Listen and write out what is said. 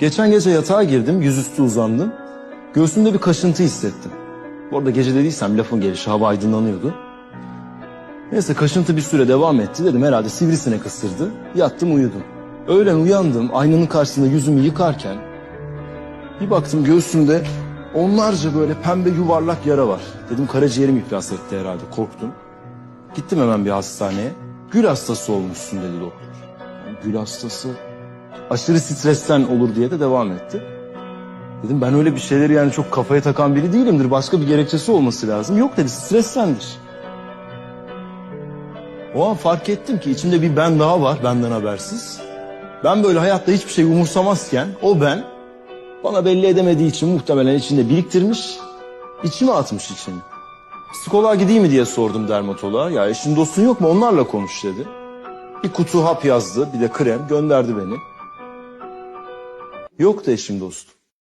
Geçen gece yatağa girdim, yüzüstü uzandım. Göğsümde bir kaşıntı hissettim. Bu arada gece dediysem lafın gelişi hava aydınlanıyordu. Neyse kaşıntı bir süre devam etti dedim herhalde sivrisinek ısırdı. Yattım uyudum. Öğlen uyandım aynanın karşısında yüzümü yıkarken bir baktım göğsümde onlarca böyle pembe yuvarlak yara var. Dedim karaciğerim iflas etti herhalde korktum. Gittim hemen bir hastaneye. Gül hastası olmuşsun dedi doktor. Gül hastası aşırı stresten olur diye de devam etti. Dedim ben öyle bir şeyleri yani çok kafaya takan biri değilimdir. Başka bir gerekçesi olması lazım. Yok dedi stressendir. O an fark ettim ki içimde bir ben daha var benden habersiz. Ben böyle hayatta hiçbir şey umursamazken o ben bana belli edemediği için muhtemelen içinde biriktirmiş, içime atmış içini. Psikoloğa gideyim mi diye sordum dermatoloğa. Ya eşin dostun yok mu onlarla konuş dedi. Bir kutu hap yazdı bir de krem gönderdi beni. Yok da eşim dostum.